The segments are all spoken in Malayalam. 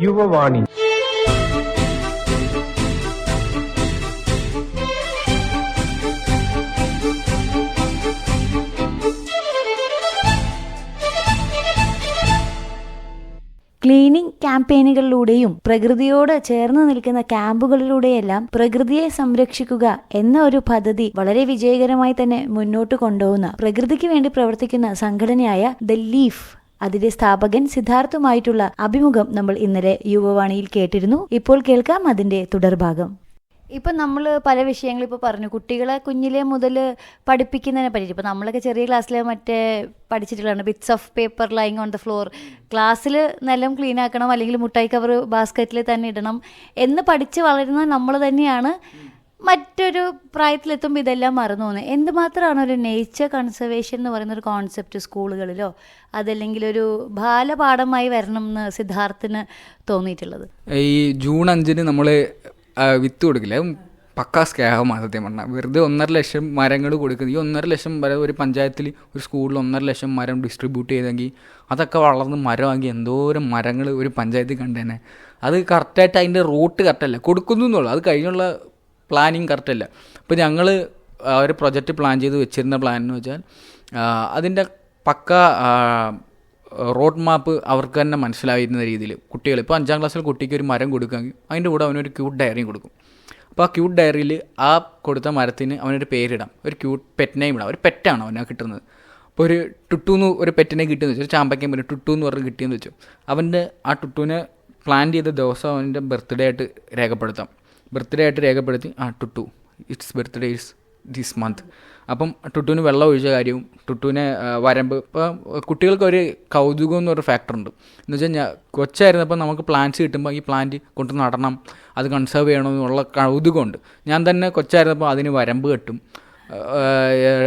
യുവവാണി. ക്യാമ്പയിനുകളിലൂടെയും പ്രകൃതിയോട് ചേർന്ന് നിൽക്കുന്ന ക്യാമ്പുകളിലൂടെയെല്ലാം പ്രകൃതിയെ സംരക്ഷിക്കുക എന്ന ഒരു പദ്ധതി വളരെ വിജയകരമായി തന്നെ മുന്നോട്ട് കൊണ്ടുപോകുന്ന പ്രകൃതിക്ക് വേണ്ടി പ്രവർത്തിക്കുന്ന സംഘടനയായ ദ ലീഫ്. അതിന്റെ സ്ഥാപകൻ സിദ്ധാർത്ഥുമായിട്ടുള്ള അഭിമുഖം നമ്മൾ ഇന്നലെ യുവവാണിയിൽ കേട്ടിരുന്നു. ഇപ്പോൾ കേൾക്കാം അതിന്റെ തുടർഭാഗം. ഇപ്പൊ നമ്മൾ പല വിഷയങ്ങളും ഇപ്പോൾ പറഞ്ഞു. കുട്ടികളെ കുഞ്ഞിലെ മുതൽ പഠിപ്പിക്കുന്നതിനെ പറ്റിയിട്ട്. ഇപ്പോൾ നമ്മളൊക്കെ ചെറിയ ക്ലാസ്സിലെ മറ്റേ പഠിച്ചിട്ടുള്ളതാണ്. Bits of paper lying on the floor ക്ലാസ്സിൽ നിലം ക്ലീൻ ആക്കണം അല്ലെങ്കിൽ മുട്ടായി കവർ ബാസ്ക്കറ്റിൽ തന്നെ ഇടണം എന്ന് പഠിച്ച് വളരുന്ന നമ്മൾ തന്നെയാണ്. മറ്റൊരു പ്രായത്തിലെത്തുമ്പോൾ ഇതെല്ലാം മറന്നു പോകുന്നത്. എന്തുമാത്രമാണ് ഒരു നേച്ചർ കൺസർവേഷൻ എന്ന് പറയുന്ന ഒരു കോൺസെപ്റ്റ് സ്കൂളുകളിലോ അതല്ലെങ്കിൽ ഒരു ബാലപാഠമായി വരണം എന്ന് സിദ്ധാർത്ഥിന് തോന്നിയിട്ടുള്ളത്? ഈ ജൂൺ അഞ്ചിന് നമ്മൾ വിത്ത് കൊടുക്കില്ല. പക്കാ സ്നേഹമാണ് സത്യം പറഞ്ഞാൽ വെറുതെ ഒന്നര ലക്ഷം മരങ്ങൾ കൊടുക്കുന്നത് ഈ ഒന്നര ലക്ഷം വരെ ഒരു പഞ്ചായത്തിൽ ഒരു സ്കൂളിൽ ഒന്നര ലക്ഷം മരം ഡിസ്ട്രിബ്യൂട്ട് ചെയ്തെങ്കിൽ അതൊക്കെ വളർന്ന് മരമാക്കി എന്തോരം മരങ്ങൾ ഒരു പഞ്ചായത്തിൽ കണ്ടേനെ. അത് കറക്റ്റായിട്ട് അതിന്റെ റൂട്ട് കറക്റ്റല്ല കൊടുക്കുന്നു എന്നുള്ളൂ. അത് കഴിഞ്ഞുള്ള പ്ലാനിങ് കറക്റ്റല്ല അപ്പോൾ ഞങ്ങൾ ഒരു പ്രൊജക്റ്റ് പ്ലാൻ ചെയ്ത് വെച്ചിരുന്ന പ്ലാൻ എന്ന് വെച്ചാൽ അതിന്റെ പക്ക റോഡ് മാപ്പ് അവർക്ക് തന്നെ മനസ്സിലായിരുന്ന രീതിയിൽ കുട്ടികൾ ഇപ്പോൾ അഞ്ചാം ക്ലാസ്സിൽ കുട്ടിക്ക് ഒരു മരം കൊടുക്കുകയെങ്കിൽ അതിന്റെ കൂടെ അവനൊരു ക്യൂട്ട് ഡയറിയും കൊടുക്കും. അപ്പോൾ ആ ക്യൂട്ട് ഡയറിയിൽ ആ കൊടുത്ത മരത്തിന് അവനൊരു പേരിടാം. ഒരു ക്യൂട്ട് പെറ്റിനെയും ഇടാം. ഒരു പെറ്റാണ് അവനെ കിട്ടുന്നത്? അപ്പോൾ ഒരു ടുട്ടൂന്ന് ഒരു പെറ്റിനെ കിട്ടിയെന്ന് വെച്ചു. ഒരു ചാമ്പയ്ക്കാൻ പറ്റും ടുട്ടു എന്ന് പറഞ്ഞ് കിട്ടിയെന്ന് വെച്ചു. അവന്റെ ആ ടുട്ടുവിനെ പ്ലാൻ ചെയ്ത ദിവസം അവന്റെ ബർത്ത്ഡേ ആയിട്ട് രേഖപ്പെടുത്താം. ബർത്ത്ഡേ ആയിട്ട് രേഖപ്പെടുത്തി ആ Tuttu it's birthday is this month അപ്പം ടുട്ടുവിന് വെള്ളം ഒഴിച്ച കാര്യവും ടുട്ടുവിനെ വരമ്പ് ഇപ്പോൾ കുട്ടികൾക്ക് ഒരു കൗതുകം എന്ന് പറഞ്ഞ ഫാക്ടർ ഉണ്ട്. എന്ന് വെച്ചാൽ ഞാൻ കൊച്ചായിരുന്നപ്പോൾ നമുക്ക് പ്ലാന്റ്സ് കിട്ടുമ്പോൾ ഈ പ്ലാന്റ് കൊണ്ട് നടണം അത് കൺസേർവ് ചെയ്യണമെന്നുള്ള കൗതുകമുണ്ട്. ഞാൻ തന്നെ കൊച്ചായിരുന്നപ്പോൾ അതിന് വരമ്പ് കെട്ടും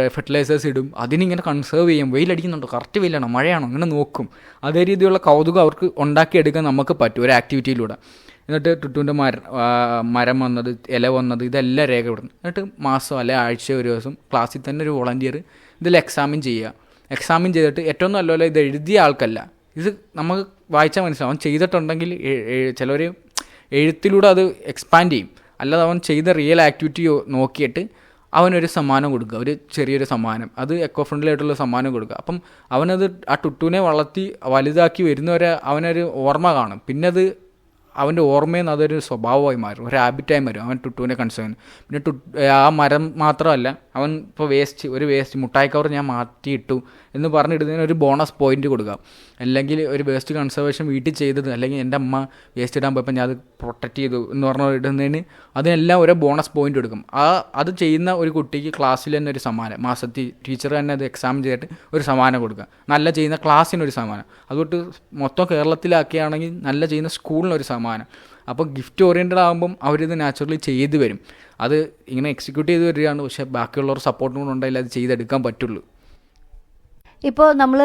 ഫെർട്ടിലൈസേഴ്സ് ഇടും അതിനിങ്ങനെ കൺസേർവ് ചെയ്യും. വെയിലടിക്കുന്നുണ്ടോ? കറക്റ്റ് വെയിലാണോ? മഴയാണോ? അങ്ങനെ നോക്കും. അതേ രീതിയിലുള്ള കൗതുകം അവർക്ക് ഉണ്ടാക്കിയെടുക്കാൻ നമുക്ക് പറ്റും ഒരു ആക്ടിവിറ്റിയിലൂടെ എന്നിട്ട് ടുട്ടുവിന്റെ മര മരം വന്നത് ഇല വന്നത് ഇതെല്ലാം രേഖപ്പെടുന്നു എന്നിട്ട് മാസം അല്ലെ ആഴ്ച ഒരു ദിവസം ക്ലാസ്സിൽ തന്നെ ഒരു വോളണ്ടിയർ ഇതിൽ എക്സാമിൻ ചെയ്യുക. എക്സാമിൻ ചെയ്തിട്ട് ഏറ്റവും നല്ലപോലെ ഇത് എഴുതിയ ആൾക്കല്ല. ഇത് നമുക്ക് വായിച്ചാൽ മനസ്സിലാവും. അവൻ ചെയ്തിട്ടുണ്ടെങ്കിൽ ചിലവർ എഴുത്തിലൂടെ അത് എക്സ്പാൻഡ് ചെയ്യും. അല്ലാതെ അവൻ ചെയ്ത റിയൽ ആക്ടിവിറ്റി നോക്കിയിട്ട് അവനൊരു സമ്മാനം കൊടുക്കുക. ഒരു ചെറിയൊരു സമ്മാനം. അത് എക്കോ ഫ്രണ്ട്ലി ആയിട്ടുള്ള സമ്മാനം കൊടുക്കുക. അപ്പം അവനത് ആ ടുട്ടുവിനെ വളർത്തി വലുതാക്കി വരുന്നവരെ അവനൊരു ഓർമ്മ കാണും. പിന്നെ അത് അവന്റെ ഓർമ്മയിൽ നിന്ന് അതൊരു സ്വഭാവമായി മാറും. ഒരു ഹാബിറ്റായി മാറും. അവൻ ടുട്ടുവിനെ കൺസേൺ പിന്നെ ടു ആ മരം മാത്രമല്ല അവൻ ഇപ്പോൾ വേസ്റ്റ് ഒരു വേസ്റ്റ് മുട്ടായി കവർ ഞാൻ മാറ്റിയിട്ടു എന്ന് പറഞ്ഞിടുന്നതിന് ഒരു ബോണസ് പോയിന്റ് കൊടുക്കുക അല്ലെങ്കിൽ ഒരു വേസ്റ്റ് കൺസർവേഷൻ വീട്ടിൽ ചെയ്തത് അല്ലെങ്കിൽ എന്റെ അമ്മ വേസ്റ്റ് ഇടാൻ പോയപ്പോൾ ഞാൻ അത് പ്രൊട്ടക്റ്റ് ചെയ്തു എന്ന് പറഞ്ഞ ഇടുന്നതിന് അതിനെല്ലാം ഒരു ബോണസ് പോയിന്റ് കൊടുക്കും. ആ അത് ചെയ്യുന്ന ഒരു കുട്ടിക്ക് ക്ലാസ്സിൽ തന്നെ ഒരു സമ്മാനം. മാസത്തിൽ ടീച്ചർ തന്നെ അത് എക്സാം ചെയ്തിട്ട് ഒരു സമ്മാനം കൊടുക്കുക. നല്ല ചെയ്യുന്ന ക്ലാസ്സിനൊരു സമ്മാനം. അതുകൊണ്ട് മൊത്തം കേരളത്തിലാക്കിയാണെങ്കിൽ നല്ല ചെയ്യുന്ന സ്കൂളിനൊരു സമ്മാനം. അപ്പോൾ ഗിഫ്റ്റ് ഓറിയന്റഡ് ആകുമ്പം അവരിത് നാച്ചുറലി ചെയ്തു വരും. അത് ഇങ്ങനെ എക്സിക്യൂട്ട് ചെയ്ത് വരികയാണ്. പക്ഷേ ബാക്കിയുള്ളവർ സപ്പോർട്ടും കൂടെ ഉണ്ടെങ്കിൽ അത് ചെയ്തെടുക്കാൻ പറ്റുള്ളൂ. ഇപ്പോൾ നമ്മൾ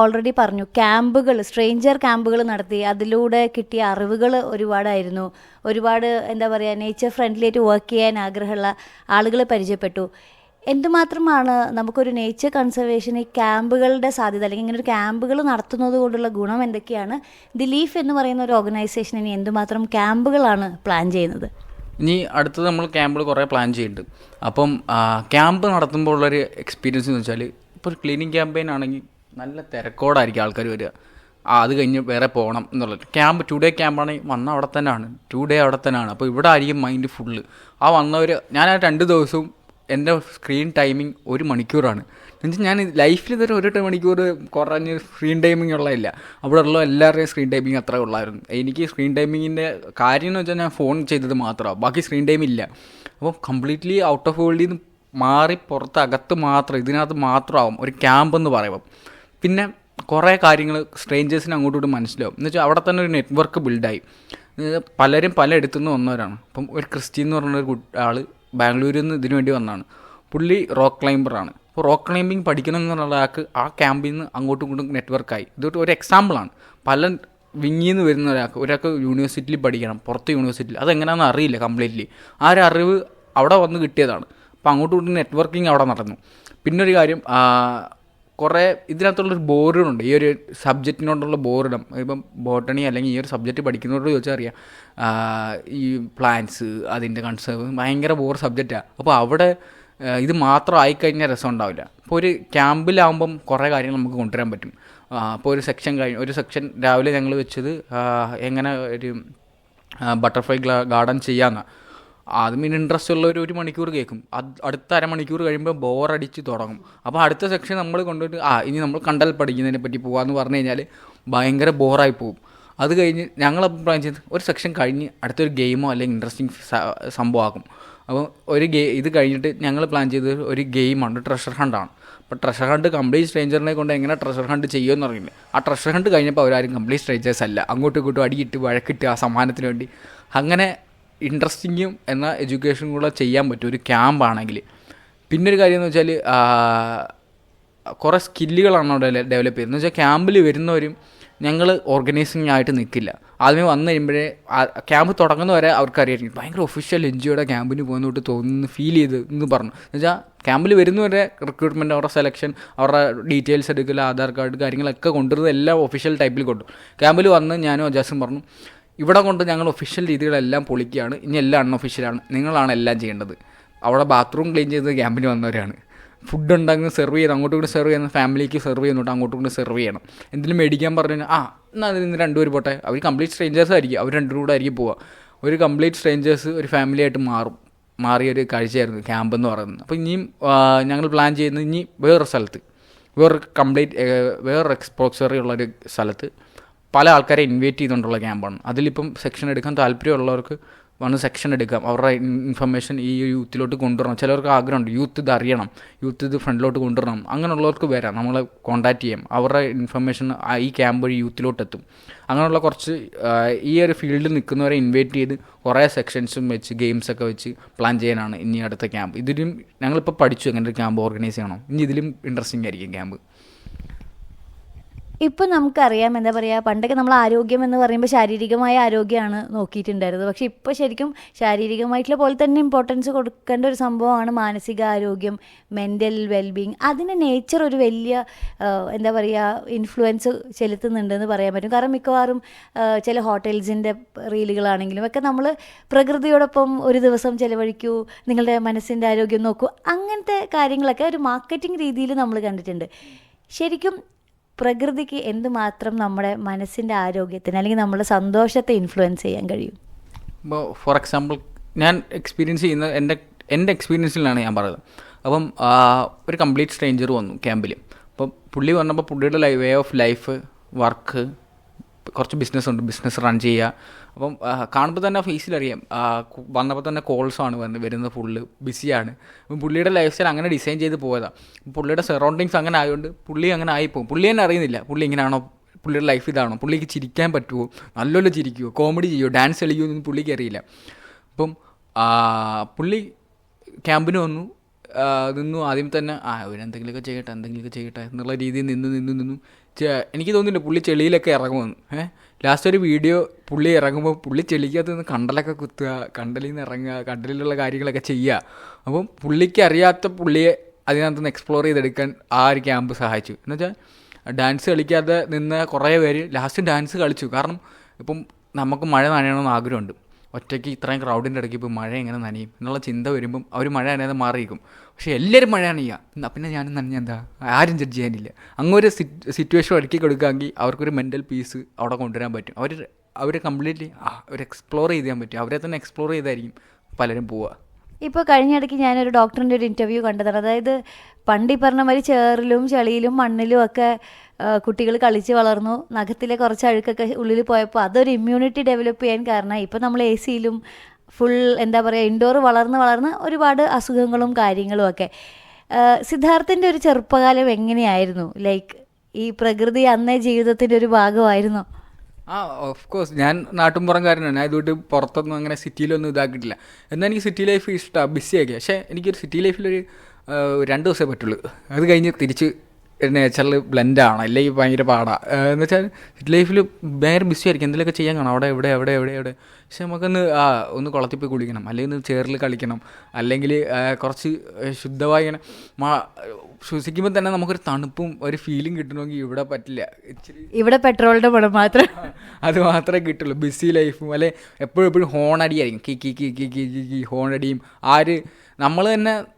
ഓൾറെഡി പറഞ്ഞു ക്യാമ്പുകൾ സ്ട്രേഞ്ചർ ക്യാമ്പുകൾ നടത്തി അതിലൂടെ കിട്ടിയ അറിവുകൾ ഒരുപാടായിരുന്നു. ഒരുപാട് എന്താ പറയുക നേച്ചർ ഫ്രണ്ട്ലി ആയിട്ട് വർക്ക് ചെയ്യാൻ ആഗ്രഹമുള്ള ആളുകളെ പരിചയപ്പെട്ടു. എന്തുമാത്രമാണ് നമുക്കൊരു നേച്ചർ കൺസർവേഷൻ ഈ ക്യാമ്പുകളുടെ സാധ്യത അല്ലെങ്കിൽ ഇങ്ങനെ ഒരു ക്യാമ്പുകൾ നടത്തുന്നത് കൊണ്ടുള്ള ഗുണം എന്തൊക്കെയാണ്? ദി ലീഫ് എന്ന് പറയുന്ന ഒരു ഓർഗനൈസേഷൻ ഇനി എന്തുമാത്രം ക്യാമ്പുകളാണ് പ്ലാൻ ചെയ്യുന്നത്? ഇനി അടുത്തത് നമ്മൾ ക്യാമ്പുകൾ കുറേ പ്ലാൻ ചെയ്യുന്നുണ്ട് അപ്പം ക്യാമ്പ് നടത്തുമ്പോൾ ഉള്ളൊരു എക്സ്പീരിയൻസ് എന്ന് വെച്ചാൽ ഇപ്പോൾ ഒരു ക്ലീനിങ് ക്യാമ്പയിൻ ആണെങ്കിൽ നല്ല തിരക്കോടായിരിക്കും ആൾക്കാർ വരിക. ആ അത് കഴിഞ്ഞ് വേറെ പോകണം എന്നുള്ളത്. ക്യാമ്പ് ടു ഡേ ക്യാമ്പാണെങ്കിൽ വന്ന അവിടെ തന്നെയാണ്. ടു ഡേ അവിടെ തന്നെയാണ്. അപ്പോൾ ഇവിടെ ആയിരിക്കും മൈൻഡ് ഫുള്ള് ആ വന്നവർ ഞാൻ ആ രണ്ട് ദിവസവും എന്റെ സ്ക്രീൻ ടൈമിംഗ് ഒരു മണിക്കൂറാണ്. എന്നുവെച്ചാൽ ഞാൻ ലൈഫിൽ ഇതൊരു ഒരു മണിക്കൂർ കുറഞ്ഞ് സ്ക്രീൻ ടൈമിംഗ് ഉള്ളതില്ല. അവിടെ ഉള്ള എല്ലാവരുടെയും സ്ക്രീൻ ടൈമിംഗ് അത്ര ഉള്ളായിരുന്നു. എനിക്ക് സ്ക്രീൻ ടൈമിങ്ങിന്റെ കാര്യം എന്ന് വെച്ചാൽ ഞാൻ ഫോൺ ചെയ്തത് മാത്രമാണ്. ബാക്കി സ്ക്രീൻ ടൈം ഇല്ല. അപ്പോൾ കംപ്ലീറ്റ്ലി ഔട്ട് ഓഫ് വേൾഡിൽ നിന്ന് മാറി പുറത്ത് അകത്ത് മാത്രം ഇതിനകത്ത് മാത്രമാവും ഒരു ക്യാമ്പ് എന്ന് പിന്നെ കുറേ കാര്യങ്ങൾ സ്ട്രേഞ്ചേഴ്സിന് അങ്ങോട്ടും ഇങ്ങോട്ടും മനസ്സിലാവും. എന്ന് വെച്ചാൽ അവിടെ തന്നെ ഒരു നെറ്റ്വർക്ക് ബിൽഡായി പലരും പല നിന്ന് വന്നവരാണ്. അപ്പം ഒരു ക്രിസ്ത്യൻ എന്ന് പറഞ്ഞ ഒരു ആൾ ബാംഗ്ലൂരിൽ നിന്ന് ഇതിനു വേണ്ടി വന്നതാണ്. പുള്ളി റോക്ക് ക്ലൈംബറാണ് അപ്പോൾ റോക്ക് ക്ലൈംബിങ് പഠിക്കണം എന്നുള്ള ആൾക്ക് ആ ക്യാമ്പിൽ നിന്ന് അങ്ങോട്ടും ഇങ്ങോട്ടും നെറ്റ്വർക്കായി ഇതൊരു ഒരു എക്സാമ്പിളാണ് പല വിങ്ങിൽ നിന്ന് വരുന്ന ഒരാൾക്ക് ഒരാൾക്ക് യൂണിവേഴ്സിറ്റിയിൽ പഠിക്കണം പുറത്ത് യൂണിവേഴ്സിറ്റിയിൽ അതെങ്ങനെയാണെന്ന് അറിയില്ല കംപ്ലീറ്റ്ലി ആ ഒരു അറിവ് അവിടെ വന്ന് കിട്ടിയതാണ്. അപ്പോൾ അങ്ങോട്ടും ഇങ്ങോട്ടും നെറ്റ്വർക്കിംഗ് അവിടെ നടന്നു. പിന്നെ ഒരു കാര്യം കുറേ ഇതിനകത്തുള്ളൊരു ബോർഡുണ്ട് ഈ ഒരു സബ്ജക്റ്റിനോടുള്ള ബോർഡം ഇപ്പം ബോട്ടണി അല്ലെങ്കിൽ ഈ ഒരു സബ്ജക്റ്റ് പഠിക്കുന്നവരോട് ചോദിച്ചാൽ അറിയാം. ഈ പ്ലാന്റ്സ് അതിന്റെ കൺസേർവ് ഭയങ്കര ബോർ സബ്ജക്റ്റാണ് അപ്പോൾ അവിടെ ഇത് മാത്രം ആയിക്കഴിഞ്ഞാൽ രസം ഉണ്ടാവില്ല. അപ്പോൾ ഒരു ക്യാമ്പിലാവുമ്പം കുറേ കാര്യങ്ങൾ നമുക്ക് കൊണ്ടുവരാൻ പറ്റും. അപ്പോൾ ഒരു സെക്ഷൻ കഴിഞ്ഞ് ഒരു സെക്ഷൻ രാവിലെ ഞങ്ങൾ വെച്ചത് എങ്ങനെ ഒരു ബട്ടർഫ്ലൈ ഗാർഡൻ ചെയ്യാമെന്നാണ് മീൻ ഇൻട്രസ്റ്റ് ഉള്ള ഒരു മണിക്കൂർ കേൾക്കും. അത് അടുത്ത അരമണിക്കൂർ കഴിയുമ്പോൾ ബോറടിച്ച് തുടങ്ങും. അപ്പോൾ അടുത്ത സെക്ഷൻ നമ്മൾ കൊണ്ടുപോയിട്ട് ആ ഇനി നമ്മൾ കണ്ടൽ പഠിക്കുന്നതിനെ പറ്റി പോകാമെന്ന് പറഞ്ഞു കഴിഞ്ഞാൽ ഭയങ്കര ബോറായി പോകും. അത് കഴിഞ്ഞ് ഞങ്ങൾ പ്ലാൻ ചെയ്ത് ഒരു സെക്ഷൻ കഴിഞ്ഞ് അടുത്തൊരു ഗെയിമോ അല്ലെങ്കിൽ ഇൻട്രസ്റ്റിംഗ് സംഭവമാക്കും അപ്പോൾ ഒരു ഗെയിം ഇത് കഴിഞ്ഞിട്ട് ഞങ്ങൾ പ്ലാൻ ചെയ്തത് ഒരു ഗെയിമാണ് ട്രഷർ ഹണ്ടാണ് അപ്പോൾ ട്രഷർ ഹണ്ട് കംപ്ലീറ്റ് സ്ട്രേഞ്ചറിനെ കൊണ്ട് എങ്ങനെ ട്രഷർ ഹണ്ട് ചെയ്യുമെന്ന് അറിയില്ല. ആ ട്രഷർ ഹണ്ട് കഴിഞ്ഞപ്പോൾ അവരാരും കംപ്ലീറ്റ് സ്ട്രേഞ്ചേഴ്സ് അല്ല. അങ്ങോട്ടും ഇങ്ങോട്ടും അടിയിട്ട് വഴക്കിട്ട് ആ സമ്മാനത്തിന് വേണ്ടി. അങ്ങനെ ഇൻട്രസ്റ്റിങ്ങും എന്ന എഡ്യൂക്കേഷൻ കൂടെ ചെയ്യാൻ പറ്റും. ഒരു ക്യാമ്പാണെങ്കിൽ പിന്നെ ഒരു കാര്യം എന്ന് വെച്ചാൽ കുറേ സ്കില്ലുകളാണ് അവിടെ ഡെവലപ്പ് ചെയ്യുന്നത്. എന്ന് വെച്ചാൽ ക്യാമ്പിൽ വരുന്നവരും ഞങ്ങൾ ഓർഗനൈസിങ് ആയിട്ട് നിൽക്കില്ല ആദ്യമേ വന്നു കഴിയുമ്പോഴേ ക്യാമ്പ് തുടങ്ങുന്നവരെ അവർക്കറിയായിരിക്കും. ഭയങ്കര ഒഫീഷ്യൽ എൻ ജിയുടെ ക്യാമ്പിന് പോകുന്നോട്ട് തോന്നുന്നു ഫീൽ ചെയ്ത് എന്ന് പറഞ്ഞു. എന്ന് വെച്ചാൽ ക്യാമ്പിൽ വരുന്നവരെ റിക്രൂട്ട്മെന്റ് അവരുടെ സെലക്ഷൻ അവരുടെ ഡീറ്റെയിൽസ് എടുക്കൽ ആധാർ കാർഡ് കാര്യങ്ങളൊക്കെ കൊണ്ടുവരുന്നത് എല്ലാം ഒഫീഷ്യൽ ടൈപ്പിൽ കൊണ്ടു ക്യാമ്പിൽ വന്ന് ഞാനും അജാസും പറഞ്ഞു ഇവിടെ കൊണ്ട് ഞങ്ങൾ ഒഫീഷ്യൽ രീതികളെല്ലാം പൊളിക്കുകയാണ്. ഇനി എല്ലാം അൺഒഫീഷ്യലാണ് നിങ്ങളാണ് എല്ലാം ചെയ്യേണ്ടത്. അവിടെ ബാത്റൂം ക്ലീൻ ചെയ്ത് ക്യാമ്പിന് വന്നവരാണ്. ഫുഡ് ഉണ്ടാകുന്ന സെർവ് ചെയ്ത് അങ്ങോട്ടും കൂടി സെർവ് ചെയ്യുന്ന ഫാമിലിക്ക് സെർവ് ചെയ്യുന്നുണ്ട്. അങ്ങോട്ടും കൂടി സെർവ് ചെയ്യണം. എന്തെങ്കിലും മേടിക്കാൻ പറഞ്ഞു ആ എന്നാൽ നിന്ന് രണ്ടുപേർ പോട്ടെ. അവർ കംപ്ലീറ്റ് സ്ട്രേഞ്ചേഴ്സ് ആയിരിക്കും. അവർ രണ്ടും കൂടെ ആയിരിക്കും പോവുക. ഒരു കംപ്ലീറ്റ് സ്ട്രേഞ്ചേഴ്സ് ഒരു ഫാമിലിയായിട്ട് മാറും. മാറിയൊരു കാഴ്ചയായിരുന്നു ക്യാമ്പ് എന്ന് പറയുന്നത്. അപ്പോൾ ഇനിയും ഞങ്ങൾ പ്ലാൻ ചെയ്യുന്നത് ഇനി വേറൊരു സ്ഥലത്ത്. വേറൊരു കംപ്ലീറ്റ് വേറൊരു എക്സ്പോസറി ഉള്ളൊരു സ്ഥലത്ത്. പല ആൾക്കാരെ ഇൻവൈറ്റ് ചെയ്തുകൊണ്ടുള്ള ക്യാമ്പാണ് അതിലിപ്പം സെക്ഷൻ എടുക്കാൻ താല്പര്യമുള്ളവർക്ക് വന്ന് സെക്ഷൻ എടുക്കാം. അവരുടെ ഇൻഫർമേഷൻ ഈ യൂത്തിലോട്ട് കൊണ്ടുവരണം. ചിലർക്ക് ആഗ്രഹമുണ്ട് യൂത്ത് ഇത് അറിയണം. യൂത്ത് ഇത് ഫ്രണ്ടിലോട്ട് കൊണ്ടുവരണം. അങ്ങനെയുള്ളവർക്ക് വരാം. നമ്മളെ കോൺടാക്ട് ചെയ്യാം. അവരുടെ ഇൻഫർമേഷൻ ഈ ക്യാമ്പ് വഴി യൂത്തിലോട്ട് എത്തും. അങ്ങനെയുള്ള കുറച്ച് ഈ ഒരു ഫീൽഡിൽ നിൽക്കുന്നവരെ ഇൻവൈറ്റ് ചെയ്ത് കുറേ സെക്ഷൻസും വെച്ച് ഗെയിംസൊക്കെ വെച്ച് പ്ലാൻ ചെയ്യാനാണ് ഇനി അടുത്ത ക്യാമ്പ് ഇതിലും ഞങ്ങളിപ്പോൾ പഠിച്ചു എങ്ങനെ ഒരു ക്യാമ്പ് ഓർഗനൈസ് ചെയ്യണം. ഇനി ഇതിലും ഇൻട്രസ്റ്റിംഗ് ആയിരിക്കും ക്യാമ്പ് ഇപ്പം നമുക്കറിയാം എന്താ പറയുക പണ്ടൊക്കെ നമ്മൾ ആരോഗ്യം എന്ന് പറയുമ്പോൾ ശാരീരികമായ ആരോഗ്യമാണ് നോക്കിയിട്ടുണ്ടായിരുന്നത്. പക്ഷേ ഇപ്പോൾ ശരിക്കും ശാരീരികമായിട്ടുള്ള പോലെ തന്നെ ഇമ്പോർട്ടൻസ് കൊടുക്കേണ്ട ഒരു സംഭവമാണ് മാനസിക ആരോഗ്യം മെന്റൽ വെൽബീങ് അതിന് നേച്ചർ ഒരു വലിയ എന്താ പറയുക ഇൻഫ്ലുവൻസ് ചെലുത്തുന്നുണ്ടെന്ന് പറയാൻ പറ്റും. കാരണം മിക്കവാറും ചില ഹോട്ടൽസിന്റെ റീലുകളാണെങ്കിലും ഒക്കെ നമ്മൾ പ്രകൃതിയോടൊപ്പം ഒരു ദിവസം ചിലവഴിക്കൂ നിങ്ങളുടെ മനസ്സിന്റെ ആരോഗ്യം നോക്കൂ അങ്ങനത്തെ കാര്യങ്ങളൊക്കെ ഒരു മാർക്കറ്റിംഗ് രീതിയിൽ നമ്മൾ കണ്ടിട്ടുണ്ട്. ശരിക്കും പ്രകൃതിക്ക് എന്തുമാത്രം നമ്മുടെ മനസ്സിന്റെ ആരോഗ്യത്തിന് അല്ലെങ്കിൽ നമ്മുടെ സന്തോഷത്തെ ഇൻഫ്ലുവൻസ് ചെയ്യാൻ കഴിയും? ഇപ്പോൾ ഫോർ എക്സാമ്പിൾ ഞാൻ എക്സ്പീരിയൻസ് ചെയ്യുന്ന എന്റെ എന്റെ എക്സ്പീരിയൻസിലാണ് ഞാൻ പറയുന്നത്. അപ്പം ഒരു കംപ്ലീറ്റ് സ്ട്രേഞ്ചർ വന്നു ക്യാമ്പിൽ അപ്പം പുള്ളി വന്നപ്പോൾ പുള്ളിയുടെ lie way of life work കുറച്ച് ബിസിനസ് ഉണ്ട്. ബിസിനസ് റൺ ചെയ്യുക. അപ്പം കാണുമ്പോൾ തന്നെ ഫേസിലറിയാം വന്നപ്പോൾ തന്നെ കോൾസാണ് വന്ന് വരുന്നത് ഫുള്ള് ബിസിയാണ് അപ്പം പുള്ളിയുടെ ലൈഫ് സ്റ്റൈൽ അങ്ങനെ ഡിസൈൻ ചെയ്ത് പോയതാണ് പുള്ളിയുടെ സറൗണ്ടിങ്സ് അങ്ങനെ ആയതുകൊണ്ട് പുള്ളി അങ്ങനെ ആയിപ്പോകും പുള്ളി തന്നെ അറിയുന്നില്ല പുള്ളി ഇങ്ങനെയാണോ പുള്ളിയുടെ ലൈഫ് ഇതാണോ. പുള്ളിക്ക് ചിരിക്കാൻ പറ്റുമോ നല്ലപോലെ ചിരിക്കുമോ കോമഡി ചെയ്യുമോ ഡാൻസ് കളിക്കുമോ എന്നൊന്നും പുള്ളിക്ക് അറിയില്ല. അപ്പം പുള്ളി ക്യാമ്പിന് വന്നു. നിന്നു. ആദ്യം തന്നെ ആ ഇവരെന്തെങ്കിലുമൊക്കെ ചെയ്യട്ടെ എന്തെങ്കിലുമൊക്കെ ചെയ്യട്ടെ എന്നുള്ള രീതിയിൽ നിന്ന് നിന്ന് നിന്നു എനിക്ക് തോന്നുന്നില്ല പുള്ളി ചെളിയിലൊക്കെ ഇറങ്ങുമെന്ന്. ഏഹ് ലാസ്റ്റ് ഒരു വീഡിയോ പുള്ളി ഇറങ്ങുമ്പോൾ പുള്ളി ചെളിക്കകത്ത് നിന്ന് കണ്ടലൊക്കെ കുത്തുക കണ്ടലിൽ നിന്ന് ഇറങ്ങുക കണ്ടലിലുള്ള കാര്യങ്ങളൊക്കെ ചെയ്യുക. അപ്പം പുള്ളിക്ക് അറിയാത്ത പുള്ളിയെ അതിനകത്ത് നിന്ന് എക്സ്പ്ലോർ ചെയ്തെടുക്കാൻ ആ ഒരു ക്യാമ്പ് സഹായിച്ചു. എന്നുവെച്ചാൽ ഡാൻസ് കളിക്കാതെ നിന്ന് കുറേ പേര് ലാസ്റ്റ് ഡാൻസ് കളിച്ചു. കാരണം ഇപ്പം നമുക്ക് മഴ നനയണമെന്ന് ആഗ്രഹമുണ്ട്. ഒറ്റയ്ക്ക് ഇത്രയും ക്രൗഡിന്റെ ഇടയ്ക്ക് ഇപ്പോൾ മഴ എങ്ങനെ നനയും. എന്നുള്ള ചിന്ത വരുമ്പം അവർ മഴ നനയാതെ മാറിയിരിക്കും. പക്ഷേ എല്ലാവരും മഴ നനയുക പിന്നെ ഞാനും നനഞ്ഞ എന്താ ആരും ജഡ്ജ് ചെയ്യാനില്ല. അങ്ങൊരു സിറ്റുവേഷൻ ഒരുക്കി കൊടുക്കുകയാണെങ്കിൽ അവർക്കൊരു മെന്റൽ പീസ് അവിടെ കൊണ്ടുവരാൻ പറ്റും. അവർ അവർ കംപ്ലീറ്റ്ലി അവർ എക്സ്പ്ലോർ ചെയ്യാൻ പറ്റും. അവരെ തന്നെ എക്സ്പ്ലോർ ചെയ്തായിരിക്കും പലരും പോവുക. ഇപ്പോൾ കഴിഞ്ഞിടയ്ക്ക് ഞാനൊരു ഡോക്ടറിന്റെ ഒരു ഇന്റർവ്യൂ കണ്ടതാണ്. അതായത് പണ്ട് ഈ പറഞ്ഞ മാതിരി ചേറിലും ചളിയിലും മണ്ണിലും ഒക്കെ കുട്ടികൾ കളിച്ച് വളർന്നു. നഖത്തിലെ കുറച്ച് അഴുക്കൊക്കെ ഉള്ളിൽ പോയപ്പോൾ അതൊരു ഇമ്മ്യൂണിറ്റി ഡെവലപ്പ് ചെയ്യാൻ കാരണം ഇപ്പോൾ നമ്മൾ എ സിയിലും ഫുൾ എന്താ പറയുക ഇൻഡോർ വളർന്ന് വളർന്ന് ഒരുപാട് അസുഖങ്ങളും കാര്യങ്ങളും ഒക്കെ. സിദ്ധാർത്ഥിന്റെ ഒരു ചെറുപ്പകാലം എങ്ങനെയായിരുന്നു? ലൈക്ക് ഈ പ്രകൃതി അന്നേ ജീവിതത്തിന്റെ ഒരു ഭാഗമായിരുന്നോ. ആ ഓഫ് കോഴ്സ് ഞാൻ നാട്ടുംപുറംകാരനാണ് ഞാൻ ഇതുകൊണ്ട് പുറത്തൊന്നും അങ്ങനെ സിറ്റിയിലൊന്നും ഇതാക്കിയിട്ടില്ല. എന്നാൽ എനിക്ക് സിറ്റി ലൈഫ് ഇഷ്ടമാണ് ബിസിയാക്കി പക്ഷേ എനിക്കൊരു സിറ്റി ലൈഫിലൊരു രണ്ട് ദിവസമേ പറ്റുള്ളൂ. അത് കഴിഞ്ഞ് തിരിച്ച് നേച്ചറിൽ ബ്ലെൻഡ് ആണ്. അല്ലെങ്കിൽ ഭയങ്കര പാടാണ് എന്ന് വെച്ചാൽ ലൈഫിൽ ഭയങ്കര ബിസി ആയിരിക്കും. എന്തെങ്കിലുമൊക്കെ ചെയ്യാൻ കാണാം. അവിടെ എവിടെ എവിടെ എവിടെ എവിടെ. പക്ഷെ നമുക്കൊന്ന് ആ ഒന്ന് കുളത്തിൽ പോയി കുളിക്കണം. അല്ലെങ്കിൽ ഒന്ന് ചേറിൽ കളിക്കണം. അല്ലെങ്കിൽ കുറച്ച് ശുദ്ധമായി ഇങ്ങനെ മാ ശ്വസിക്കുമ്പോൾ തന്നെ നമുക്കൊരു തണുപ്പും ഒരു ഫീലിംഗ് കിട്ടണമെങ്കിൽ ഇവിടെ പറ്റില്ല. ഇവിടെ പെട്രോളിന്റെ പണം മാത്രം. അത് മാത്രമേ കിട്ടുള്ളൂ. ബിസി ലൈഫും അല്ലെ എപ്പോഴും എപ്പോഴും ഹോണടിയായിരിക്കും കി കി കി കി കി കി ഹോണടിയും ആര് നമ്മൾ തന്നെ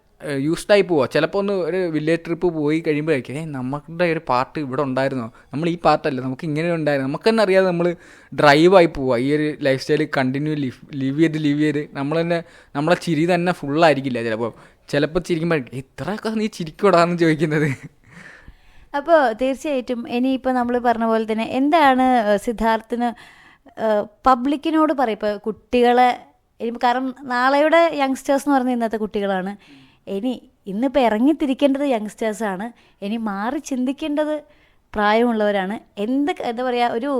യൂസ്ഡ് ആയി പോവാ. ചിലപ്പോൾ ഒന്ന് ഒരു വില്ലേജ് ട്രിപ്പ് പോയി കഴിയുമ്പോഴേക്കും ഏ നമ്മുടെ ഒരു പാർട്ട് ഇവിടെ ഉണ്ടായിരുന്നോ? നമ്മൾ ഈ പാർട്ടല്ല നമുക്ക് ഇങ്ങനെ ഉണ്ടായിരുന്നു. നമുക്ക് തന്നെ അറിയാതെ നമ്മൾ ഡ്രൈവായി പോവുക ഈ ഒരു lifestyle continue live live ചെയ്ത് ലിവ് ചെയ്ത്. നമ്മൾ തന്നെ നമ്മളെ ചിരി തന്നെ ഫുള്ളായിരിക്കില്ല ചിലപ്പോൾ ചിലപ്പോൾ ചിരിക്കുമ്പോഴേക്കും ഇത്രയൊക്കെ നീ ചിരിക്കൂടാന്ന് ചോദിക്കുന്നത്. അപ്പോൾ തീർച്ചയായിട്ടും ഇനി ഇനിയിപ്പോൾ നമ്മൾ പറഞ്ഞ പോലെ തന്നെ എന്താണ് സിദ്ധാർത്ഥിന് പബ്ലിക്കിനോട് പറയും. ഇപ്പോൾ കുട്ടികളെ കാരണം നാളെയുടെ യങ്സ്റ്റേഴ്സ് എന്ന് പറഞ്ഞ ഇന്നത്തെ കുട്ടികളാണ്. ഇനി ഇന്നിപ്പോൾ ഇറങ്ങിത്തിരിക്കേണ്ടത് യങ്സ്റ്റേഴ്സാണ് ഇനി മാറി ചിന്തിക്കേണ്ടത് പ്രായമുള്ളവരാണ്. എന്ത് എന്താ പറയുക ഒരു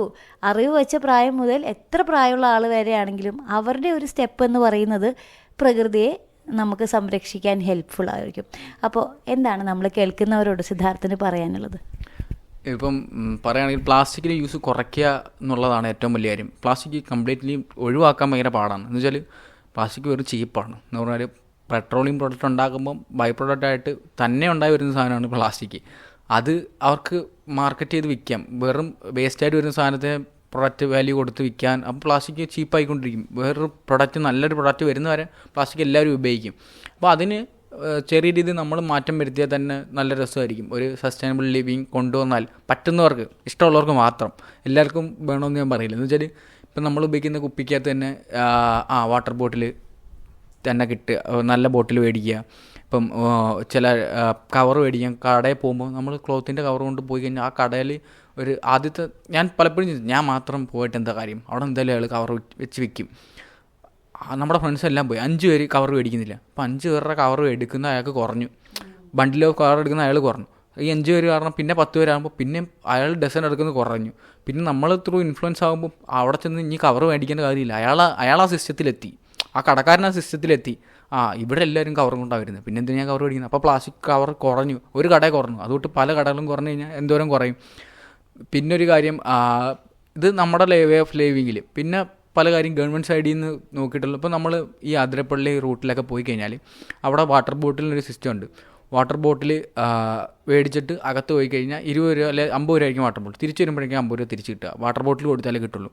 അറിവ് വെച്ച പ്രായം മുതൽ എത്ര പ്രായമുള്ള ആൾ വരെയാണെങ്കിലും അവരുടെ ഒരു സ്റ്റെപ്പ് എന്ന് പറയുന്നത് പ്രകൃതിയെ നമുക്ക് സംരക്ഷിക്കാൻ ഹെൽപ്ഫുൾ ആയിരിക്കും. അപ്പോൾ എന്താണ് നമ്മൾ കേൾക്കുന്നവരോട് സിദ്ധാർത്ഥന് പറയാനുള്ളത്? ഇപ്പം പറയുകയാണെങ്കിൽ പ്ലാസ്റ്റിക്കിന്റെ യൂസ് കുറയ്ക്കുക എന്നുള്ളതാണ് ഏറ്റവും വലിയ കാര്യം. പ്ലാസ്റ്റിക് കംപ്ലീറ്റ്ലി ഒഴിവാക്കാൻ ഭയങ്കര പാടാണ്. എന്ന് വെച്ചാൽ പ്ലാസ്റ്റിക് വെറും ചീപ്പാണ്. എന്ന് പറഞ്ഞാൽ പെട്രോളിയം പ്രൊഡക്റ്റ് ഉണ്ടാക്കുമ്പം ബൈ പ്രൊഡക്റ്റ് ആയിട്ട് തന്നെ ഉണ്ടായി വരുന്ന സാധനമാണ് പ്ലാസ്റ്റിക്. അത് അവർക്ക് മാർക്കറ്റ് ചെയ്ത് വിൽക്കാം. വെറും വേസ്റ്റായിട്ട് വരുന്ന സാധനത്തെ പ്രൊഡക്റ്റ് വാല്യൂ കൊടുത്ത് വിൽക്കാൻ. അപ്പം പ്ലാസ്റ്റിക് ചീപ്പായിക്കൊണ്ടിരിക്കും വേറൊരു പ്രൊഡക്റ്റ് നല്ലൊരു പ്രൊഡക്റ്റ് വരുന്ന വരെ പ്ലാസ്റ്റിക് എല്ലാവരും ഉപയോഗിക്കും. അപ്പോൾ അതിന് ചെറിയ രീതിയിൽ നമ്മൾ മാറ്റം വരുത്തിയാൽ തന്നെ നല്ല രസമായിരിക്കും. ഒരു സസ്റ്റൈനബിൾ ലിവിങ് കൊണ്ടുവന്നാൽ പറ്റുന്നവർക്ക് ഇഷ്ടമുള്ളവർക്ക് മാത്രം. എല്ലാവർക്കും വേണമെന്ന് ഞാൻ പറയില്ല. എന്ന് വെച്ചാൽ ഇപ്പം നമ്മൾ ഉപയോഗിക്കുന്ന കുപ്പിക്കകത്ത് തന്നെ ആ വാട്ടർ ബോട്ടിൽ തന്നെ കിട്ടുക നല്ല ബോട്ടിൽ മേടിക്കുക. ഇപ്പം ചില കവർ മേടിക്കാൻ കടയിൽ പോകുമ്പോൾ നമ്മൾ ക്ലോത്തിന്റെ കവർ കൊണ്ട് പോയി കഴിഞ്ഞാൽ ആ കടയിൽ ഒരു ആദ്യത്തെ ഞാൻ പലപ്പോഴും ഞാൻ മാത്രം പോയിട്ട് എന്താ കാര്യം? അവിടെ എന്തായാലും അയാൾ കവർ വെച്ച് വിൽക്കും നമ്മുടെ ഫ്രണ്ട്സ് എല്ലാം പോയി. അഞ്ച് പേര് കവർ മേടിക്കുന്നില്ല. അപ്പോൾ അഞ്ച് പേരുടെ കവർ എടുക്കുന്ന അയാൾക്ക് കുറഞ്ഞു. ബണ്ടിൽ കവർ എടുക്കുന്ന അയാൾ കുറഞ്ഞു. ഈ അഞ്ച് പേര് കാരണം പിന്നെ പത്ത് പേരാകുമ്പോൾ പിന്നെ അയാൾ ഡസൻ എടുക്കുന്നത് കുറഞ്ഞു. പിന്നെ നമ്മൾ ത്രൂ ഇൻഫ്ലുവൻസ് ആകുമ്പോൾ അവിടെ ചെന്ന് ഇനി കവർ മേടിക്കേണ്ട കാര്യമില്ല. അയാൾ അയാൾ ആ സിസ്റ്റത്തിലെത്തി ആ കടക്കാരൻ ആ സിസ്റ്റത്തിലെത്തി. ആ ഇവിടെ എല്ലാവരും കവർ കൊണ്ടാണ് വരുന്നത്. പിന്നെ എന്തിനാ കവർ മേടിക്കുന്നത് അപ്പോൾ പ്ലാസ്റ്റിക് കവർ കുറഞ്ഞു. ഒരു കടയിൽ കുറഞ്ഞു. അതുകൊണ്ട് പല കടകളും കുറഞ്ഞു കഴിഞ്ഞാൽ എന്തോരം കുറയും? പിന്നെ ഒരു കാര്യം ഇത് നമ്മുടെ വേ ഓഫ് ലിവിങ്ങിൽ പിന്നെ പല കാര്യം ഗവൺമെന്റ് സൈഡിൽ നിന്ന് നോക്കിയിട്ടുള്ളൂ ഇപ്പോൾ നമ്മൾ ഈ ആതിരപ്പള്ളി റൂട്ടിലൊക്കെ പോയി കഴിഞ്ഞാൽ അവിടെ വാട്ടർ ബോട്ടിലിനൊരു സിസ്റ്റം ഉണ്ട്. വാട്ടർ ബോട്ടിൽ മേടിച്ചിട്ട് അകത്ത് പോയി കഴിഞ്ഞാൽ ഇരുപത് രൂപ അല്ലെ അമ്പത് രൂപ ആയിരിക്കും വാട്ടർ ബോട്ടിൽ തിരിച്ചു വരുമ്പോഴേക്കും അമ്പത് രൂപ തിരിച്ച് കിട്ടുക. വാട്ടർ ബോട്ടിൽ കൊടുത്താലേ കിട്ടുള്ളൂ.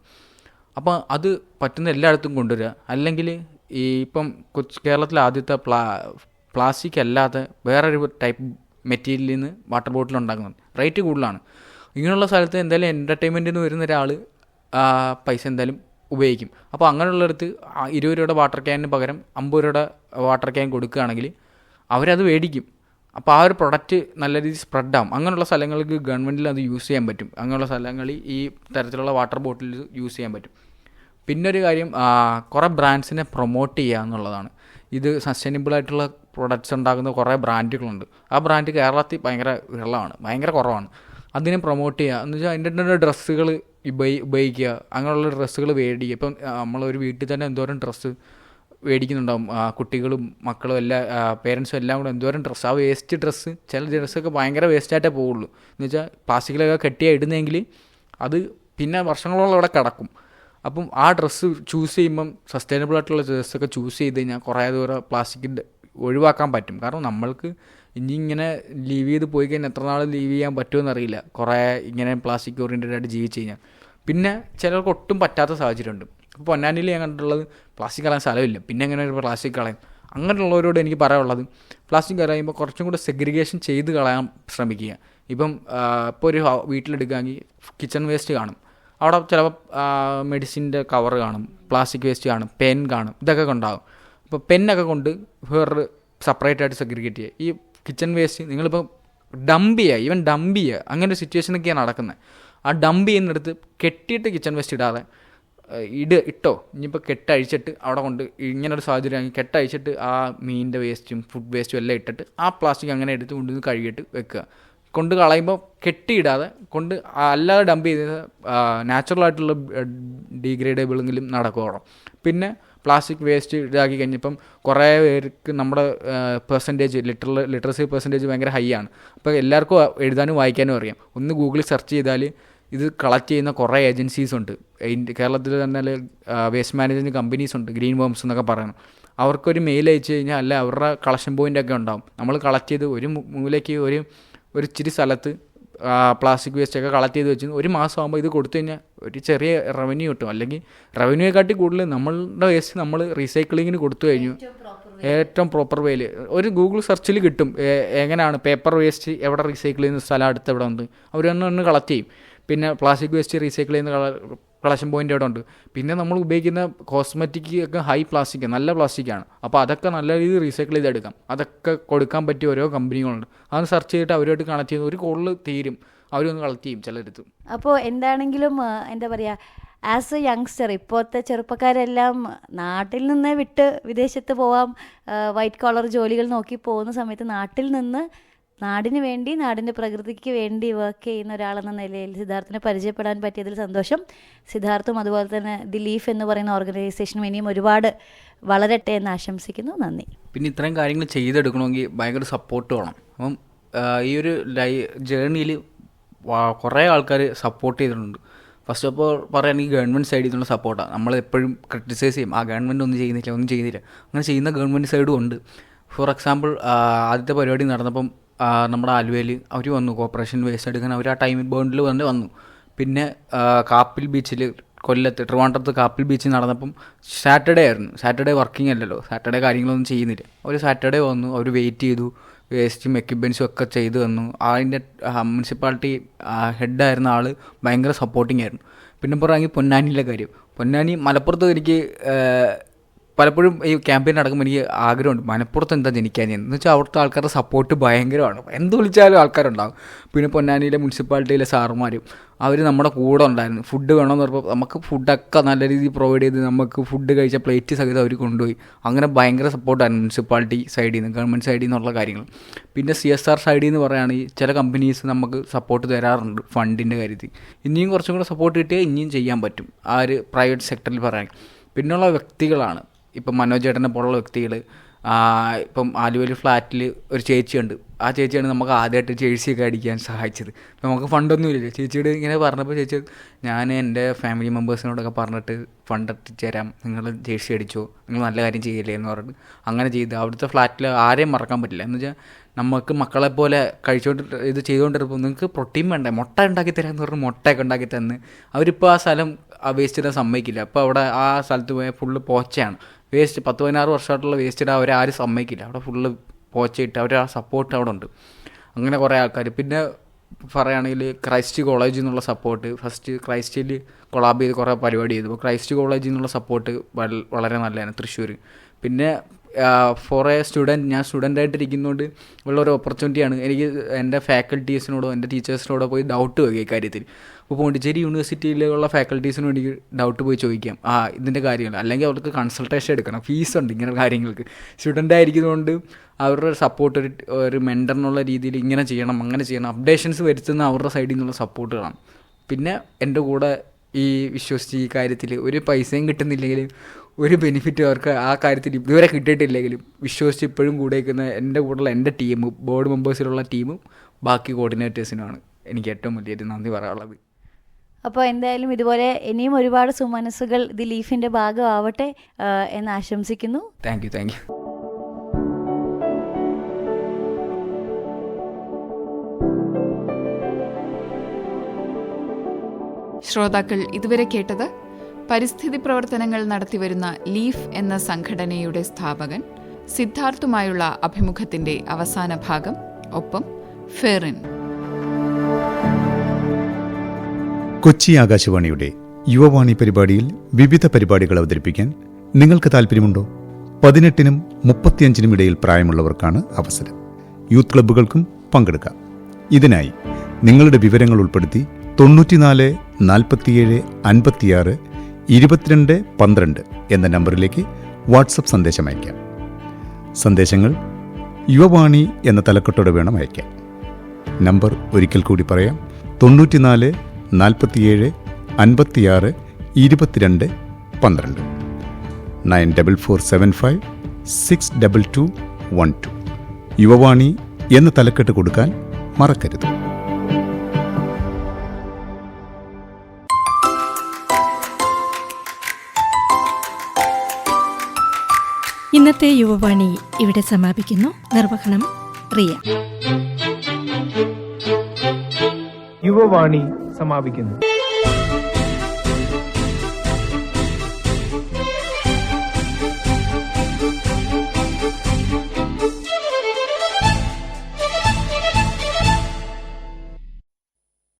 അപ്പോൾ അത് പറ്റുന്ന എല്ലായിടത്തും കൊണ്ടുവരിക. അല്ലെങ്കിൽ ഈ ഇപ്പം കൊച്ചു കേരളത്തിലെ ആദ്യത്തെ പ്ലാ പ്ലാസ്റ്റിക് അല്ലാതെ വേറൊരു ടൈപ്പ് മെറ്റീരിയലിൽ നിന്ന് വാട്ടർ ബോട്ടിൽ ഉണ്ടാക്കുന്നത്. റേറ്റ് കൂടുതലാണ്. ഇങ്ങനെയുള്ള സ്ഥലത്ത് എന്തായാലും എന്റർടൈൻമെന്റിന് വരുന്ന ഒരാൾ പൈസ എന്തായാലും ഉപയോഗിക്കും. അപ്പോൾ അങ്ങനെയുള്ളിടത്ത് ഇരുപത് രൂപയുടെ വാട്ടർ ക്യാനിന് പകരം അമ്പത് രൂപയുടെ വാട്ടർ ക്യാൻ കൊടുക്കുകയാണെങ്കിൽ അവരത് മേടിക്കും. അപ്പോൾ ആ ഒരു പ്രൊഡക്റ്റ് നല്ല രീതിയിൽ സ്പ്രെഡ് ആവും. അങ്ങനെയുള്ള സ്ഥലങ്ങൾക്ക് ഗവൺമെന്റിൽ അത് യൂസ് ചെയ്യാൻ പറ്റും. അങ്ങനെയുള്ള സ്ഥലങ്ങളിൽ ഈ തരത്തിലുള്ള വാട്ടർ ബോട്ടിൽ യൂസ് ചെയ്യാൻ പറ്റും. പിന്നെ ഒരു കാര്യം കുറേ ബ്രാൻഡ്സിനെ പ്രൊമോട്ട് ചെയ്യുക എന്നുള്ളതാണ്. ഇത് സസ്റ്റൈനബിൾ ആയിട്ടുള്ള പ്രൊഡക്ട്സ് ഉണ്ടാക്കുന്ന കുറേ ബ്രാൻഡുകളുണ്ട് ആ ബ്രാൻഡ് കേരളത്തിൽ ഭയങ്കര വിരളമാണ് ഭയങ്കര കുറവാണ്. അതിനെ പ്രൊമോട്ട് ചെയ്യുക. എന്ന് വെച്ചാൽ അതിന്റെ ഡ്രസ്സുകൾ ഉപയോഗി ഉപയോഗിക്കുക. അങ്ങനെയുള്ള ഡ്രസ്സുകൾ മേടിക്കുക ഇപ്പം നമ്മളൊരു വീട്ടിൽ തന്നെ എന്തോരം ഡ്രസ്സ് മേടിക്കുന്നുണ്ടാവും കുട്ടികളും മക്കളും എല്ലാ പേരൻസും എല്ലാം കൂടെ എന്തോരം ഡ്രസ്സ്. ആ വേസ്റ്റ് ഡ്രസ്സ് ചില ഡ്രസ്സൊക്കെ ഭയങ്കര വേസ്റ്റായിട്ടേ പോവുള്ളൂ. എന്ന് വെച്ചാൽ പ്ലാസ്റ്റിക്കിലൊക്കെ കെട്ടിയാണ് ഇടുന്നെങ്കിൽ അത് പിന്നെ വർഷങ്ങളോളം അവിടെ കിടക്കും. അപ്പം ആ ഡ്രസ്സ് ചൂസ് ചെയ്യുമ്പം സസ്റ്റൈനബിൾ ആയിട്ടുള്ള ഡ്രസ്സൊക്കെ ചൂസ് ചെയ്ത് കഴിഞ്ഞാൽ കുറേ ദൂരം പ്ലാസ്റ്റിക്കിന്റെ ഒഴിവാക്കാൻ പറ്റും. കാരണം നമ്മൾക്ക് ഇനി ഇങ്ങനെ ലീവ് ചെയ്ത് പോയി കഴിഞ്ഞാൽ എത്ര നാൾ ലീവ് ചെയ്യാൻ പറ്റുമെന്ന് അറിയില്ല. കുറേ ഇങ്ങനെ പ്ലാസ്റ്റിക് ഓറിയന്റഡ് ആയിട്ട് ജീവിച്ച് കഴിഞ്ഞാൽ പിന്നെ ചിലർക്ക് ഒട്ടും പറ്റാത്ത സാഹചര്യമുണ്ട്. ഇപ്പോൾ പൊന്നാനിയിൽ ഞാൻ കണ്ടിട്ടുള്ളത് പ്ലാസ്റ്റിക് കളയാൻ സ്ഥലമില്ല. പിന്നെ എങ്ങനെ ഒരു പ്ലാസ്റ്റിക് കളയും അങ്ങനെയുള്ളവരോട് എനിക്ക് പറയാനുള്ളത് പ്ലാസ്റ്റിക് കളയുമ്പോൾ കുറച്ചും കൂടെ സെഗ്രിഗേഷൻ ചെയ്ത് കളയാൻ ശ്രമിക്കുക. ഇപ്പം ഇപ്പോൾ ഒരു വീട്ടിലെടുക്കുകയാണെങ്കിൽ കിച്ചൺ വേസ്റ്റ് കാണും. അവിടെ ചിലപ്പോൾ മെഡിസിന്റെ കവർ കാണും പ്ലാസ്റ്റിക് വേസ്റ്റ് കാണും പെൻ കാണും ഇതൊക്കെ ഉണ്ടാകും അപ്പോൾ പെന്നൊക്കെ കൊണ്ട് വേറൊരു സെപ്പറേറ്റ് ആയിട്ട് സെഗ്രിഗേറ്റ് ചെയ്യുക. ഈ കിച്ചൺ വേസ്റ്റ് നിങ്ങളിപ്പോൾ ഡംപ് ചെയ്യുക ഈവൻ ഡംപ് ചെയ്യുക അങ്ങനെ ഒരു സിറ്റുവേഷനൊക്കെയാണ് നടക്കുന്നത്. ആ ഡംപ് ചെയ്യുന്നിടത്ത് കെട്ടിയിട്ട് കിച്ചൺ വേസ്റ്റ് ഇടാതെ ഇട ഇട് ഇട്ടോ. ഇനിയിപ്പോൾ കെട്ടഴിച്ചിട്ട് അവിടെ കൊണ്ട് ഇങ്ങനൊരു സാഹചര്യം കെട്ടഴിച്ചിട്ട് ആ മീനിന്റെ വേസ്റ്റും ഫുഡ് വേസ്റ്റും എല്ലാം ഇട്ടിട്ട് ആ പ്ലാസ്റ്റിക് അങ്ങനെ എടുത്ത് കൊണ്ടുവന്ന് കഴുകിയിട്ട് വെക്കുക. കൊണ്ട് കളയുമ്പോൾ കെട്ടിയിടാതെ കൊണ്ട് അല്ലാതെ ഡംപ് ചെയ്ത് നാച്ചുറൽ ആയിട്ടുള്ള ഡീഗ്രേഡബിളെങ്കിലും നടക്കുമോ പിന്നെ പ്ലാസ്റ്റിക് വേസ്റ്റ് ഇതാക്കി കഴിഞ്ഞപ്പം കുറേ പേർക്ക് നമ്മുടെ പെർസെന്റേജ് ലിറ്റർ ലിറ്ററസി പെർസെന്റേജ് ഭയങ്കര ഹൈ ആണ്. അപ്പോൾ എല്ലാവർക്കും എഴുതാനും വായിക്കാനും അറിയാം. ഒന്ന് ഗൂഗിളിൽ സെർച്ച് ചെയ്താൽ ഇത് കളക്ട് ചെയ്യുന്ന കുറേ ഏജൻസീസ് ഉണ്ട്. കേരളത്തിൽ തന്നെ വേസ്റ്റ് മാനേജ്മെന്റ് കമ്പനീസ് ഉണ്ട് ഗ്രീൻ വോംസ് എന്നൊക്കെ പറയണം അവർക്കൊരു മെയിൽ അയച്ചു കഴിഞ്ഞാൽ അല്ല അവരുടെ കളക്ഷൻ പോയിന്റ് ഒക്കെ ഉണ്ടാവും. നമ്മൾ കളക്ട് ചെയ്ത് ഒരു മൂലയ്ക്ക് ഒരു ഒരു ഇച്ചിരി സ്ഥലത്ത് പ്ലാസ്റ്റിക് വേസ്റ്റൊക്കെ കളക്ട് ചെയ്ത് വെച്ച് ഒരു മാസം ആകുമ്പോൾ ഇത് കൊടുത്തു കഴിഞ്ഞാൽ ഒരു ചെറിയ റവന്യൂ കിട്ടും. അല്ലെങ്കിൽ റവന്യൂയെക്കാട്ടി കൂടുതൽ നമ്മളുടെ വേസ്റ്റ് നമ്മൾ റീസൈക്ലിങ്ങിന് കൊടുത്തു കഴിഞ്ഞു. ഏറ്റവും പ്രോപ്പർ വേയിൽ ഒരു ഗൂഗിൾ സെർച്ചിൽ കിട്ടും എങ്ങനെയാണ് പേപ്പർ വേസ്റ്റ് എവിടെ റീസൈക്കിൾ ചെയ്യുന്ന സ്ഥലം അടുത്ത് എവിടെ ഉണ്ട്. അവർ തന്നെ ഒന്ന് കളക്ട് ചെയ്യും. പിന്നെ പ്ലാസ്റ്റിക് വേസ്റ്റ് റീസൈക്കിൾ ചെയ്യുന്ന കളക്ഷൻ പോയിന്റ് അവിടെ ഉണ്ട്. പിന്നെ നമ്മൾ ഉപയോഗിക്കുന്ന കോസ്മെറ്റിക് ഒക്കെ ഹൈ പ്ലാസ്റ്റിക് നല്ല പ്ലാസ്റ്റിക്കാണ് അപ്പോൾ അതൊക്കെ നല്ല രീതിയിൽ റീസൈക്കിൾ ചെയ്തെടുക്കാം. അതൊക്കെ കൊടുക്കാൻ പറ്റിയ ഓരോ കമ്പനികളുണ്ട് അത് സെർച്ച് ചെയ്തിട്ട് അവരുമായിട്ട് കണക്ട് ചെയ്ത് ഒരു കോളിൽ തീരും. അവരൊന്ന് കളക്ട് ചെയ്യും ചിലരെടുത്ത്. അപ്പോൾ എന്താണെങ്കിലും എന്താ പറയുക ആസ് എ യങ്സ്റ്റർ ഇപ്പോഴത്തെ ചെറുപ്പക്കാരെല്ലാം നാട്ടിൽ നിന്ന് വിട്ട് വിദേശത്ത് പോവാം വൈറ്റ് കോളർ ജോലികൾ നോക്കി പോകുന്ന സമയത്ത് നാട്ടിൽ നിന്ന് നാടിന് വേണ്ടി നാടിന്റെ പ്രകൃതിക്ക് വേണ്ടി വർക്ക് ചെയ്യുന്ന ഒരാളെന്ന നിലയിൽ സിദ്ധാർത്ഥിനെ പരിചയപ്പെടാൻ പറ്റിയതിൽ സന്തോഷം. സിദ്ധാർത്ഥും അതുപോലെ തന്നെ ദി ലീഫ് എന്ന് പറയുന്ന ഓർഗനൈസേഷനും ഇനിയും ഒരുപാട് വളരട്ടെ എന്ന് ആശംസിക്കുന്നു. നന്ദി. പിന്നെ ഇത്രയും കാര്യങ്ങൾ ചെയ്തെടുക്കണമെങ്കിൽ ഭയങ്കര സപ്പോർട്ട് വേണം. അപ്പം ഈ ഒരു ലൈ ജേർണിയിൽ കുറേ ആൾക്കാർ സപ്പോർട്ട് ചെയ്തിട്ടുണ്ട്. ഫസ്റ്റ് ഓഫ് ഓൾ പറയുകയാണെങ്കിൽ ഗവൺമെന്റ് സൈഡിൽ നിന്നുള്ള സപ്പോർട്ടാണ് നമ്മൾ എപ്പോഴും ക്രിട്ടിസൈസ് ചെയ്യും. ആ ഗവൺമെന്റ് ഒന്നും ചെയ്യുന്നില്ല ഒന്നും ചെയ്യുന്നില്ല. അങ്ങനെ ചെയ്യുന്ന ഗവൺമെന്റ് സൈഡും ഉണ്ട്. ഫോർ എക്സാമ്പിൾ ആദ്യത്തെ പരിപാടി നടന്നപ്പം നമ്മുടെ ആലുവയിൽ അവർ വന്നു. കോപ്പറേഷൻ വേസ്റ്റ് എടുക്കാൻ അവർ ആ ടൈമിൽ ബോണ്ടിൽ വന്ന് വന്നു. പിന്നെ കാപ്പിൽ ബീച്ചിൽ കൊല്ലത്ത് ട്രിവാൻഡ്രത്ത് കാപ്പിൽ ബീച്ചിൽ നടന്നപ്പം സാറ്റർഡേ ആയിരുന്നു. സാറ്റർഡേ വർക്കിംഗ് അല്ലല്ലോ. സാറ്റർഡേ കാര്യങ്ങളൊന്നും ചെയ്യുന്നില്ല. അവർ സാറ്റർഡേ വന്നു. അവർ വെയിറ്റ് ചെയ്തു. വേസ്റ്റും എക്യുപ്മെൻസും ഒക്കെ ചെയ്തു തന്നു. അതിന്റെ മുനിസിപ്പാലിറ്റി ഹെഡായിരുന്ന ആൾ ഭയങ്കര സപ്പോർട്ടിംഗ് ആയിരുന്നു. പിന്നെ പറയുകയാണെങ്കിൽ പൊന്നാനിയിലെ കാര്യം. പൊന്നാനി മലപ്പുറത്ത് എനിക്ക് പലപ്പോഴും ഈ ക്യാമ്പയിൻ നടക്കുമ്പോൾ എനിക്ക് ആഗ്രഹമുണ്ട് മലപ്പുറത്ത് എന്താ ജനിക്കാൻ? എന്ന് വെച്ചാൽ അവിടുത്തെ ആൾക്കാരുടെ സപ്പോർട്ട് ഭയങ്കരമാണ്. എന്ത് വിളിച്ചാലും ആൾക്കാരുണ്ടാകും പിന്നെ പൊന്നാനിയിലെ മുനിസിപ്പാലിറ്റിയിലെ സാറുമാരും അവർ നമ്മുടെ കൂടെ ഉണ്ടായിരുന്നു. ഫുഡ് വേണമെന്ന് പറഞ്ഞപ്പോൾ നമുക്ക് ഫുഡൊക്കെ നല്ല രീതിയിൽ പ്രൊവൈഡ് ചെയ്ത് നമുക്ക് ഫുഡ് കഴിച്ച പ്ലേറ്റ് സഹിതം അവർ കൊണ്ടുപോയി. അങ്ങനെ ഭയങ്കര സപ്പോർട്ടായിരുന്നു മുനിസിപ്പാലിറ്റി സൈഡിൽ നിന്ന് ഗവൺമെന്റ് സൈഡിൽ നിന്നുള്ള കാര്യങ്ങൾ. പിന്നെ സി എസ് ആർ സൈഡിൽ നിന്ന് പറയുകയാണെങ്കിൽ ചില കമ്പനീസ് നമുക്ക് സപ്പോർട്ട് തരാറുണ്ട് ഫണ്ടിന്റെ കാര്യത്തിൽ. ഇനിയും കുറച്ചും കൂടെ സപ്പോർട്ട് കിട്ടിയാൽ ഇനിയും ചെയ്യാൻ പറ്റും. ആ ഒരു പ്രൈവറ്റ് സെക്ടറിൽ പറയാൻ. പിന്നുള്ള വ്യക്തികളാണ്. ഇപ്പം മനോജ് ചേട്ടനെ പോലുള്ള വ്യക്തികൾ ഇപ്പം ആലുവയിൽ ഫ്ലാറ്റിൽ ഒരു ചേച്ചിയുണ്ട്. ആ ചേച്ചിയാണ് നമുക്ക് ആദ്യമായിട്ട് ജേഴ്സിയൊക്കെ അടിക്കാൻ സഹായിച്ചത്. നമുക്ക് നമുക്ക് ഫണ്ടൊന്നുമില്ല ചേച്ചിയോട് ഇങ്ങനെ പറഞ്ഞപ്പോൾ ചേച്ചി ഞാൻ എന്റെ ഫാമിലി മെമ്പേഴ്സിനോടൊക്കെ പറഞ്ഞിട്ട് ഫണ്ട് എത്തിച്ചേരാം. നിങ്ങൾ ജേഴ്സി അടിച്ചോ? നിങ്ങൾ നല്ല കാര്യം ചെയ്യില്ലേ? എന്ന് പറഞ്ഞിട്ട് അങ്ങനെ ചെയ്ത് അവിടുത്തെ ഫ്ലാറ്റിൽ ആരെയും മറക്കാൻ പറ്റില്ല. എന്ന് വെച്ചാൽ നമുക്ക് മക്കളെ പോലെ കഴിച്ചുകൊണ്ട് ഇത് ചെയ്തുകൊണ്ടിരുമ്പോൾ നിങ്ങൾക്ക് പ്രോട്ടീൻ വേണ്ടേ? മുട്ട ഉണ്ടാക്കി തരാമെന്ന് പറഞ്ഞ് മുട്ടയൊക്കെ ഉണ്ടാക്കി തന്ന്. അവരിപ്പോൾ ആ സ്ഥലം വേസ്റ്റ് ചെയ്താൽ സമ്മതിക്കില്ല. അപ്പോൾ അവിടെ ആ സ്ഥലത്ത് പോയാൽ ഫുള്ള് പോച്ചയാണ്. വേസ്റ്റ് പത്ത് പതിനാറ് വർഷമായിട്ടുള്ള വേസ്റ്റ് ഇടാൻ അവരാരും സമ്മതിക്കില്ല. അവിടെ ഫുള്ള് പോച്ചയിട്ട് അവർ ആ സപ്പോർട്ട് അവിടെ ഉണ്ട്. അങ്ങനെ കുറേ ആൾക്കാർ പിന്നെ പറയുകയാണെങ്കിൽ ക്രൈസ്റ്റ് കോളേജിൽ നിന്നുള്ള സപ്പോർട്ട് ഫസ്റ്റ് ക്രൈസ്റ്റിൽ കൊളാബ് ചെയ്ത് കുറേ പരിപാടി ചെയ്തു. ക്രൈസ്റ്റ് കോളേജിൽ നിന്നുള്ള സപ്പോർട്ട് വളരെ നല്ലതാണ് തൃശ്ശൂർ. പിന്നെ ഫോർ എ സ്റ്റുഡന്റ് ഞാൻ സ്റ്റുഡന്റ് ആയിട്ടിരിക്കുന്നതുകൊണ്ട് ഉള്ള ഒരു ഓപ്പർച്യൂണിറ്റിയാണ് എനിക്ക് എന്റെ ഫാക്കൽറ്റീസിനോടോ എന്റെ ടീച്ചേഴ്സിനോടോ പോയി ഡൗട്ട് വയ്ക്കുക കാര്യത്തിൽ. ഇപ്പോൾ പോണ്ടിച്ചേരി യൂണിവേഴ്സിറ്റിയിലുള്ള ഫാക്കൽറ്റീസിന് വേണ്ടി ഡൗട്ട് പോയി ചോദിക്കാം. ആ ഇതിന്റെ കാര്യങ്ങൾ അല്ലെങ്കിൽ അവർക്ക് കൺസൾട്ടേഷൻ എടുക്കണം. ഫീസ് ഉണ്ട് ഇങ്ങനെ കാര്യങ്ങൾക്ക്. സ്റ്റുഡന്റ് ആയിരിക്കുന്നതുകൊണ്ട് അവരുടെ സപ്പോർട്ട് ഒരു ഒരു മെന്ററിനുള്ള രീതിയിൽ ഇങ്ങനെ ചെയ്യണം അങ്ങനെ ചെയ്യണം. അപ്ഡേഷൻസ് വരുത്തുന്ന അവരുടെ സൈഡിൽ നിന്നുള്ള സപ്പോർട്ടുകളാണ് പിന്നെ എന്റെ കൂടെ ഈ വിശ്വസിച്ച് ഈ കാര്യത്തിൽ ഒരു പൈസയും കിട്ടുന്നില്ലെങ്കിൽ ഒരു ബെനിഫിറ്റ് അവർക്ക് ആ കാര്യത്തിൽ ഇതുവരെ കിട്ടിയിട്ടില്ലെങ്കിലും വിശ്വസിച്ച് ഇപ്പോഴും കൂടെ നിൽക്കുന്ന എന്റെ കൂടെയുള്ള എന്റെ ടീമും ബോർഡ് മെമ്പേഴ്സിലുള്ള ടീമും ബാക്കി കോർഡിനേറ്റേഴ്സിനുമാണ് എനിക്ക് ഏറ്റവും വലിയൊരു നന്ദി പറയാനുള്ളത്. അപ്പോൾ എന്തായാലും ഇതുപോലെ ഇനിയും ഒരുപാട് സുമനസ്സുകൾ ദി ലീഫിന്റെ ഭാഗമാവട്ടെ എന്ന് ആശംസിക്കുന്നു. താങ്ക് യു താങ്ക് യു ശ്രോതാക്കൾ ഇതുവരെ കേട്ടത് പരിസ്ഥിതി പ്രവർത്തനങ്ങൾ നടത്തിവരുന്ന ലീഫ് എന്ന സംഘടനയുടെ സ്ഥാപകൻ സിദ്ധാർത്ഥുമായുള്ള അഭിമുഖത്തിന്റെ അവസാന ഭാഗം ഒപ്പം ഫെറിൻ. കൊച്ചി ആകാശവാണിയുടെ യുവവാണി പരിപാടിയിൽ വിവിധ പരിപാടികൾ അവതരിപ്പിക്കാൻ നിങ്ങൾക്ക് താല്പര്യമുണ്ടോ പതിനെട്ടിനും മുപ്പത്തിയഞ്ചിനും ഇടയിൽ പ്രായമുള്ളവർക്കാണ് അവസരം. യൂത്ത് ക്ലബ്ബുകൾക്കും പങ്കെടുക്കാം. ഇതിനായി നിങ്ങളുടെ വിവരങ്ങൾ ഉൾപ്പെടുത്തി തൊണ്ണൂറ്റിനാല് നാൽപ്പത്തിയേഴ് അൻപത്തിയാറ് ഇരുപത്തിരണ്ട് പന്ത്രണ്ട് എന്ന നമ്പറിലേക്ക് വാട്സപ്പ് സന്ദേശം അയക്കാം സന്ദേശങ്ങൾ യുവവാണി എന്ന തലക്കെട്ടോടെ വേണം അയക്കാൻ നമ്പർ ഒരിക്കൽ കൂടി പറയാം. തൊണ്ണൂറ്റിനാല് നാൽപ്പത്തിയേഴ് അൻപത്തിയാറ് ഇരുപത്തിരണ്ട് പന്ത്രണ്ട്. Nine double four seven five six double two one two. Yuvavani എന്ന തലക്കെട്ട് കൊടുക്കാൻ മറക്കരുത്. ഇന്നത്തെ യുവവാണി ഇവിടെ സമാപിക്കുന്നു. നിർവഹണം റിയ. യുവവാണി സമാപിക്കുന്നു.